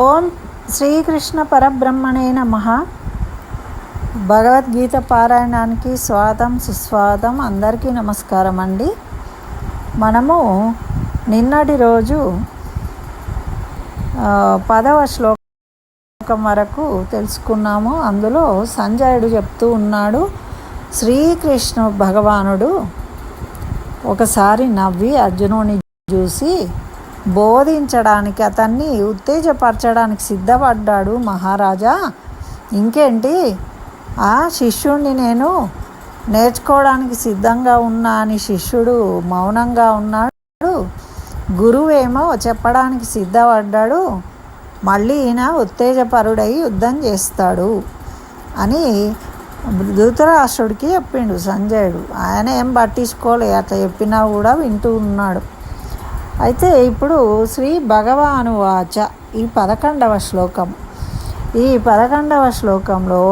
ఓం శ్రీకృష్ణ పరబ్రహ్మణే నమ. భగవద్గీత పారాయణానికి స్వాగతం సుస్వాగతం అందరికీ నమస్కారం అండి. మనము నిన్నటి రోజు పదవ శ్లోకం వరకు తెలుసుకున్నాము. అందులో సంజయుడు చెప్తూ ఉన్నాడు శ్రీకృష్ణ భగవానుడు ఒకసారి నవ్వి అర్జునుని చూసి బోధించడానికి అతన్ని ఉత్తేజపరచడానికి సిద్ధపడ్డాడు మహారాజా. ఇంకేంటి? ఆ శిష్యుణ్ణి నేను నేర్చుకోవడానికి సిద్ధంగా ఉన్నా అని శిష్యుడు మౌనంగా ఉన్నాడు. గురువేమో చెప్పడానికి సిద్ధపడ్డాడు. మళ్ళీ ఈయన ఉత్తేజపరుడై యుద్ధం చేస్తాడు అని ధృతరాష్ట్రుడికి చెప్పిండు సంజయుడు. ఆయన ఏం పట్టించుకోలే అట్లా చెప్పినా కూడా వింటూ ఉన్నాడు. అయితే ఇప్పుడు శ్రీ భగవాను వాచ ఈ పదకొండవ శ్లోకం. ఈ పదకొండవ శ్లోకంలో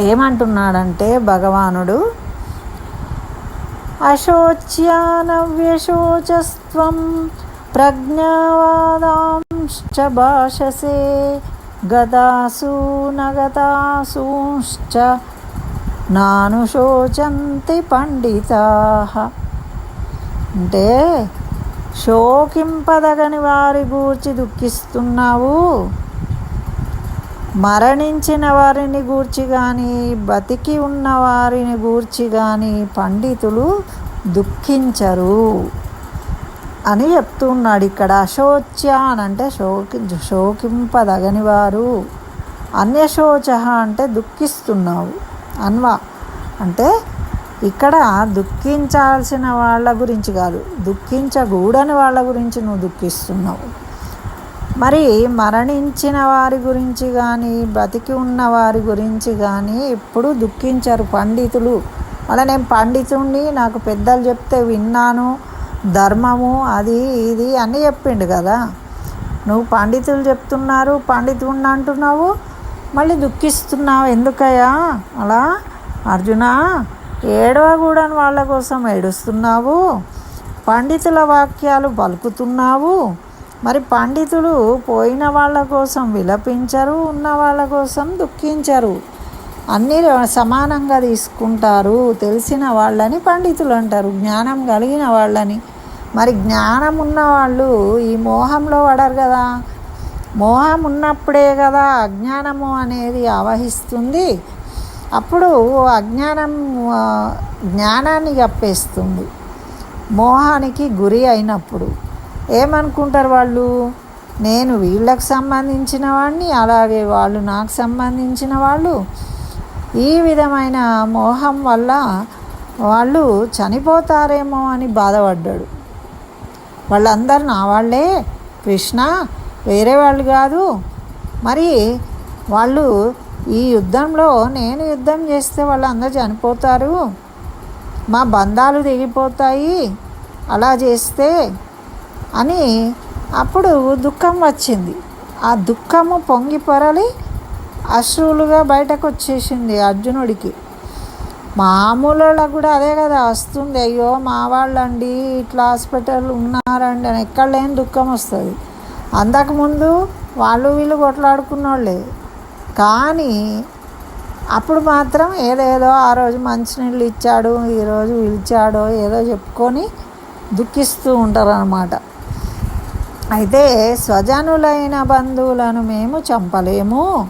ఏమంటున్నాడంటే భగవానుడు అశోచ్యానవ్యశోచస్వం ప్రజ్ఞావాదాంశ్చ భాషసే గతాసు నాను శోచంతి పండితా. అంటే శోకింపదగని వారి గూర్చి దుఃఖిస్తున్నావు. మరణించిన వారిని గూర్చి కానీ బతికి ఉన్న వారిని గూర్చి కానీ పండితులు దుఃఖించరు అని చెప్తున్నాడు ఇక్కడ. అశోచ్య అని అంటే శోకి శోకింపదగని వారు. అన్యశోచ అంటే దుఃఖిస్తున్నావు. అన్వా అంటే ఇక్కడ దుఃఖించాల్సిన వాళ్ళ గురించి కాదు దుఃఖించకూడని వాళ్ళ గురించి నువ్వు దుఃఖిస్తున్నావు. మరి మరణించిన వారి గురించి కానీ బతికి ఉన్న వారి గురించి కానీ ఎప్పుడు దుఃఖించరు పండితులు. మళ్ళీ నేను పండితుడిని నాకు పెద్దలు చెప్తే విన్నాను ధర్మము అది ఇది అని చెప్పిండు కదా. నువ్వు పండితులు చెప్తున్నారు పండితుడిని అంటున్నావు మళ్ళీ దుఃఖిస్తున్నావు ఎందుకయ్యా? అలా? అర్జునా? ఏడవగూడని వాళ్ళ కోసం ఏడుస్తున్నావు? పండితుల వాక్యాలు పలుకుతున్నావు మరి పండితులు పోయిన వాళ్ళ కోసం విలపించరు ఉన్న వాళ్ళ కోసం దుఃఖించరు. అన్నీ సమానంగా తీసుకుంటారు. తెలిసిన వాళ్ళని పండితులు అంటారు. జ్ఞానం కలిగిన వాళ్ళని. మరి జ్ఞానం ఉన్న వాళ్ళు ఈ మోహంలో పడరు కదా. మోహం ఉన్నప్పుడే కదా అజ్ఞానము అనేది ఆవహిస్తుంది. అప్పుడు అజ్ఞానం జ్ఞానాన్ని కప్పేస్తుంది. మోహానికి గురి అయినప్పుడు ఏమనుకుంటారు వాళ్ళు? నేను వీళ్ళకి సంబంధించిన వాడిని అలాగే వాళ్ళు నాకు సంబంధించిన వాళ్ళు. ఈ విధమైన మోహం వల్ల వాళ్ళు చనిపోతారేమో అని బాధపడ్డాడు. వాళ్ళందరూ నా వాళ్ళే కృష్ణ వేరే వాళ్ళు కాదు. మరి వాళ్ళు ఈ యుద్ధంలో నేను యుద్ధం చేస్తే వాళ్ళందరూ చనిపోతారు. మా బంధాలు తెగిపోతాయి. అలా చేస్తే అని అప్పుడు దుఃఖం వచ్చింది. ఆ దుఃఖము పొంగి పొరలి అశ్రువులుగా బయటకు వచ్చేసింది అర్జునుడికి. మామూలు కూడా అదే కదా వస్తుంది. అయ్యో మా వాళ్ళండి ఇట్లా హాస్పిటల్ ఉన్నారండి అని ఎక్కడ లేని దుఃఖం వస్తుంది. అంతకుముందు వాళ్ళు వీళ్ళు కొట్లాడుకున్నోళ్ళే. కానీ అప్పుడు మాత్రం ఏదేదో ఆ రోజు మంచినీళ్ళు ఇచ్చాడు ఈరోజు పిలిచాడో ఏదో చెప్పుకొని దుఃఖిస్తూ ఉంటారన్నమాట. అయితే స్వజనులైన బంధువులను మేము చంపలేము.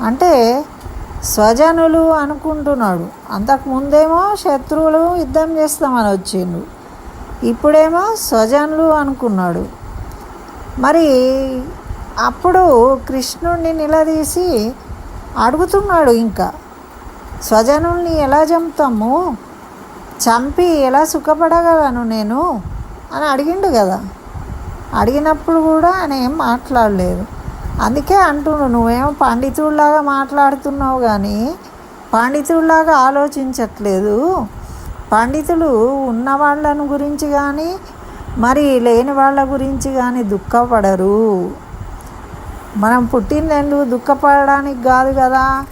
అంటే స్వజనులు అనుకుంటున్నాడు. అంతకుముందేమో శత్రువులు యుద్ధం చేస్తామని వచ్చిండు. ఇప్పుడేమో స్వజనులు అనుకున్నాడు. మరి అప్పుడు కృష్ణుడిని నిలదీసి అడుగుతున్నాడు ఇంకా స్వజనుల్ని ఎలా చంపుతాము? చంపి ఎలా సుఖపడగలను నేను? అని అడిగిండు కదా. అడిగినప్పుడు కూడా ఆయన ఏం మాట్లాడలేదు. అందుకే అంటున్నాడు నువ్వేమో పండితుడిలాగా మాట్లాడుతున్నావు కానీ పండితుడిలాగా ఆలోచించట్లేదు. పండితులు ఉన్న వాళ్ళను గురించి కానీ మరి లేని వాళ్ళ గురించి కానీ దుఃఖపడరు. మనం పుట్టిందెందుకు దుఃఖపడడానికి కాదు కదా.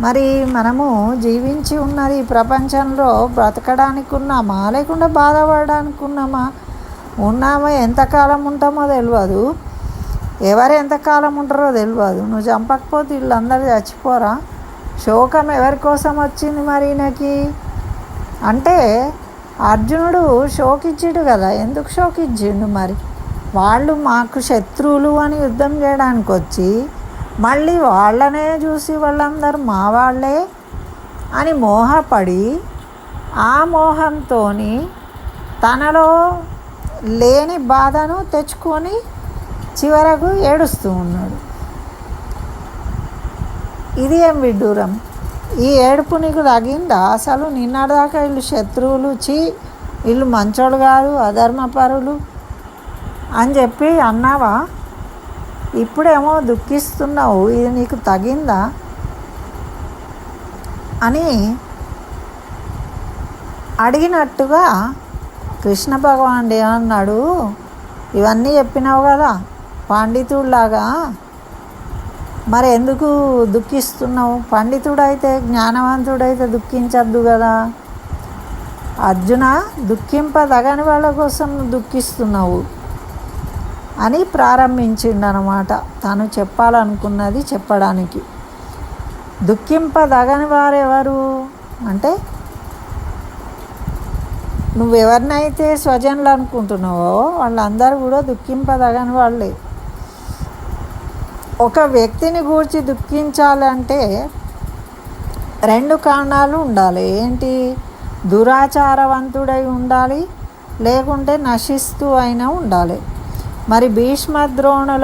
మరి మనము జీవించి ఉన్నది ఈ ప్రపంచంలో బ్రతకడానికి ఉన్నామా లేకుండా బాధపడడానికి ఉన్నామా? ఉన్నామా ఎంతకాలం ఉంటామో తెలియదు ఎవరు ఎంతకాలం ఉంటారో తెలియదు నువ్వు చంపకపోతే వీళ్ళందరూ చచ్చిపోరా? శోకం ఎవరి కోసం వచ్చింది మరి ఈయనకి? అంటే అర్జునుడు షోకిచ్చిండు కదా. ఎందుకు షోకిచ్చిండు మరి? వాళ్ళు మాకు శత్రువులు అని యుద్ధం చేయడానికి వచ్చి మళ్ళీ వాళ్ళనే చూసి వాళ్ళందరూ మా వాళ్ళే అని మోహపడి ఆ మోహంతో తనలో లేని బాధను తెచ్చుకొని చివరకు ఏడుస్తూ ఉన్నాడు. ఇది ఏం విడ్డూరం? ఈ ఏడుపు నీకు తగిందా? అసలు నిన్నటిదాకా వీళ్ళు శత్రువులు చీ వీళ్ళు మంచోళ్ళు కాదు అధర్మపరులు అని చెప్పి అన్నావా? ఇప్పుడేమో దుఃఖిస్తున్నావు ఇది నీకు తగిందా? అని అడిగినట్టుగా కృష్ణ భగవానుడు అన్నాడు. ఇవన్నీ చెప్పినావు కదా పండితుడిలాగా. మరి ఎందుకు దుఃఖిస్తున్నావు? పండితుడైతే జ్ఞానవంతుడైతే దుఃఖించద్దు కదా. అర్జున దుఃఖింపదగని వాళ్ళ కోసం దుఃఖిస్తున్నావు. అని ప్రారంభించిండనమాట. తను చెప్పాలనుకున్నది చెప్పడానికి. దుఃఖింపదగని వారెవరు? అంటే నువ్వెవరినైతే స్వజనులు అనుకుంటున్నావో వాళ్ళందరూ కూడా దుఃఖింపదగని వాళ్ళే. ఒక వ్యక్తిని గూర్చి దుఃఖించాలంటే రెండు కారణాలు ఉండాలి. ఏంటి? దురాచారవంతుడై ఉండాలి లేకుంటే నశిస్తూ అయినా ఉండాలి. મારી ભીષ્મ દ્રોણ